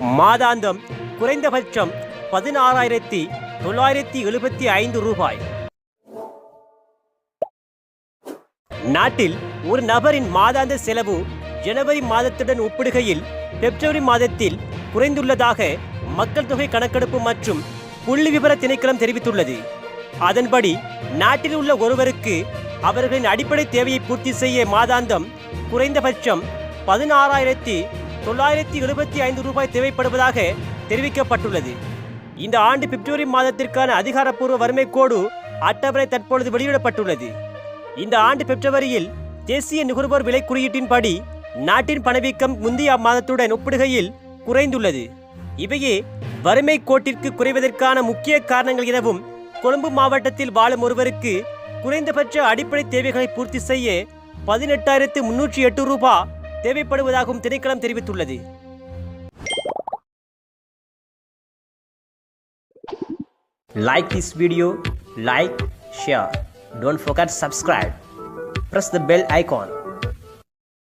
மாதாந்தம் குறைந்தபட்சம் பதினாறாயிரத்தி தொள்ளாயிரத்தி எழுபத்தி ஐந்து ரூபாய். நாட்டில் ஒரு நபரின் மாதாந்த செலவு ஜனவரி மாதத்துடன் ஒப்பிடுகையில் பிப்ரவரி மாதத்தில் குறைந்துள்ளதாக மக்கள் தொகை கணக்கெடுப்பு மற்றும் புள்ளி விவர திணைக்களம் தெரிவித்துள்ளது. அதன்படி நாட்டில் உள்ள ஒருவருக்கு அவர்களின் அடிப்படை தேவையை பூர்த்தி செய்ய மாதாந்தம் குறைந்தபட்சம் பதினாறாயிரத்தி தொள்ளாயிரத்தி எழுபத்தி ஐந்து ரூபாய் தேவைப்படுவதாக தெரிவிக்கப்பட்டுள்ளது. இந்த ஆண்டு பிப்ரவரி மாதத்திற்கான அதிகாரப்பூர்வ வறுமை கோடு அட்டவணை தற்பொழுது வெளியிடப்பட்டுள்ளது. இந்த ஆண்டு பிப்ரவரியில் தேசிய நுகர்வோர் விலை குறியீட்டின்படி நாட்டின் பணவீக்கம் முந்தைய மாதத்துடன் ஒப்பிடுகையில் குறைந்துள்ளது. இவையே வறுமை கோட்டிற்கு குறைவதற்கான முக்கிய காரணங்கள் எனவும் கொழும்பு மாவட்டத்தில் வாழும் ஒருவருக்கு குறைந்தபட்ச அடிப்படை தேவைகளை பூர்த்தி செய்ய பதினெட்டாயிரத்து முன்னூற்றி எட்டு ரூபாய் தேவைப்படுவதாகவும் திணைக்களம் தெரிவித்துள்ளது like this video like share don't forget subscribe press the bell icon